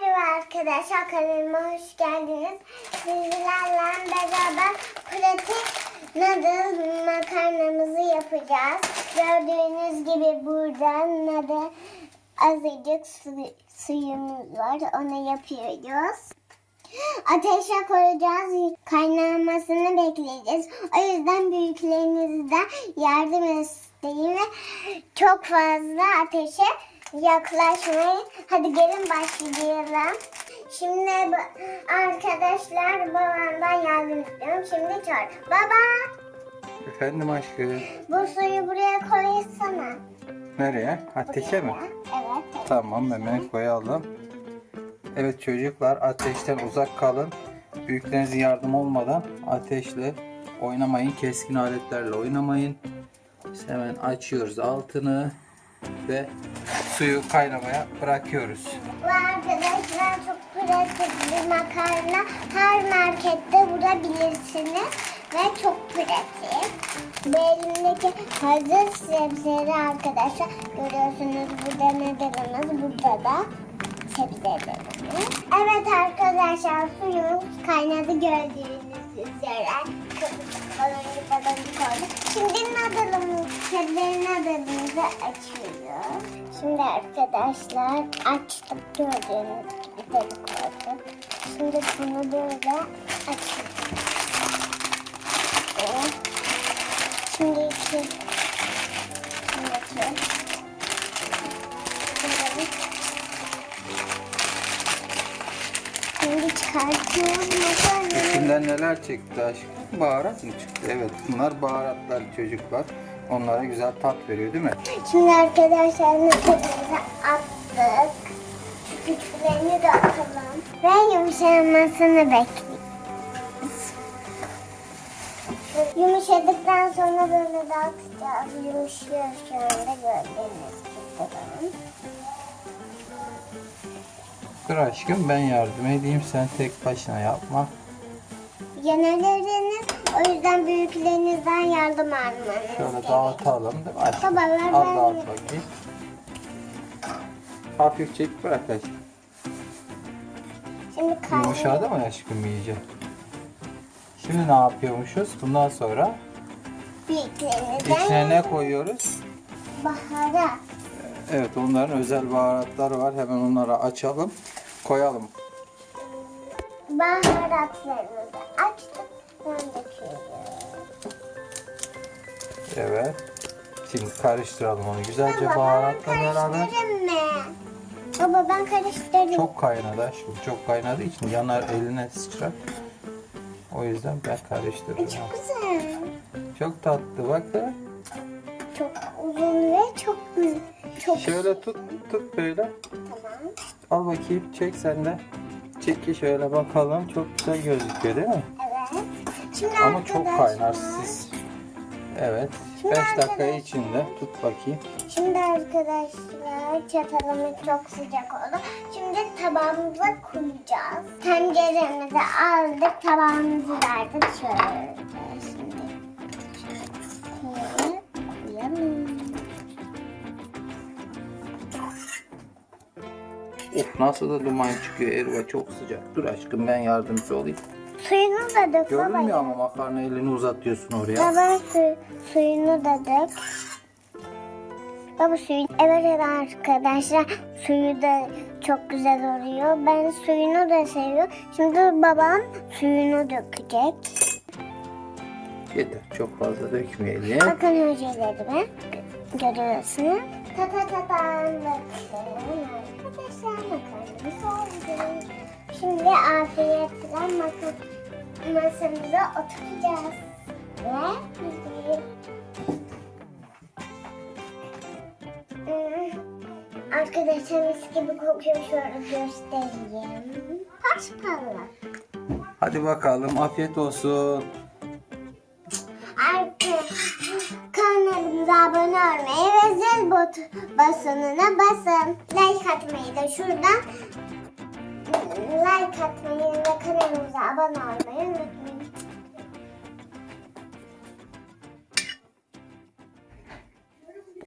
Merhaba arkadaşlar kanalıma hoş geldiniz. Sizlerle beraber pratik noodle makarnamızı yapacağız. Gördüğünüz gibi burada noodle azıcık su, suyumuz var. Onu yapıyoruz. Ateşe koyacağız. Kaynamasını bekleyeceğiz. O yüzden büyüklerinizden yardım isteyin ve çok fazla ateşe yaklaşmayın. Hadi gelin başlayalım. Şimdi arkadaşlar babamdan yardım istiyorum. Şimdi çağır. Baba Efendim aşkım. bu suyu buraya koysana. Nereye? Ateşe mi? Evet. Tamam hemen koyalım. Evet çocuklar ateşten uzak kalın. Büyüklerinizin yardım olmadan ateşle oynamayın. Keskin aletlerle oynamayın. Biz hemen açıyoruz altını ve suyu kaynamaya bırakıyoruz. Arkadaşlar çok pratik bir makarna. Her markette bulabilirsiniz ve çok pratik. Bu elimdeki hazır sebzeleri arkadaşlar görüyorsunuz burada nedenimiz burada da sebzelerimiz. Evet arkadaşlar suyumuz kaynadı gördüğünüz üzere. Şimdi nadalımız, sebzeli nadalımızı açıyoruz. Şimdi arkadaşlar açtık gördüğünüz gibi delik oldu. Şimdi bunu böyle açıyoruz. Şimdi iki. İçinden neler çıktı aşkım? Baharat mı çıktı? Evet bunlar baharatlar çocuklar. Onlara güzel tat veriyor değil mi? Şimdi arkadaşlar makarnamızı attık. Küçüklerini de atalım. Ve yumuşamasını bekliyoruz. Yumuşadıktan sonra böyle dağıtacağız. Yumuşuyor şu anda gördüğünüz gibi. Dur aşkım ben yardım edeyim. Sen tek başına yapma. Yeneleriniz o yüzden büyüklerinizden yardım almanız Şöyle dağıtalım değil mi aşkım? Baba, ver Al ben- dağıt bakayım. Hafif çek bırak aşkım. Şimdi kaldı. Yumuşadı mı aşkım iyice? Şimdi ne yapıyormuşuz? Bundan sonra Büyüklerinizden içine ne koyuyoruz? baharat. Evet onların özel baharatları var. Hemen onları açalım. Koyalım. Baharatlarımızı açtık. Evet. Şimdi karıştıralım onu güzelce baharatla beraber. karıştırayım mı? Baba ben karıştırayım. Çok kaynadı aşkım. Çok kaynadığı için yanar eline sıçrar. O yüzden ben karıştırıyorum. Çok güzel. Çok tatlı bak da. Çok uzun ve çok güzel. Çok Şöyle tut tut böyle. tamam. Al bakayım çek sen de. Çek ki şöyle bakalım. Çok güzel gözüküyor değil mi? Evet. Şimdi Ama çok kaynar siz. Evet. Şimdi 5 dakika arkadaşlar- içinde tut bakayım. Şimdi arkadaşlar çatalımız çok sıcak oldu. Şimdi tabağımıza koyacağız. Tenceremizi aldık, tabağımızı verdik şöyle. Şimdi şöyle koyalım. Of nasıl da duman çıkıyor Erva çok sıcak. Dur aşkım ben yardımcı olayım. Suyunu da dök Görünmüyor baba. ama makarna elini uzatıyorsun oraya. Baba su, suyunu da dök. Baba suyu. Evet evet arkadaşlar suyu da çok güzel oluyor. Ben suyunu da seviyorum. Şimdi babam suyunu dökecek. Yeter çok fazla dökmeyelim. Bakın hücrelerime görüyorsunuz. Ta ta ta ta bakın. Arkadaşlar makarnamız oldu. Şimdi afiyetle masa, masamıza oturacağız. Ve Hmm, Arkadaşlar mis gibi kokuyor şöyle göstereyim. Paspala. Hadi bakalım afiyet olsun. Kanalımıza abone olmayı ve zil bot butonuna basın. Like atmayı da şuradan like atmayı ve kanalımıza abone olmayı unutmayın.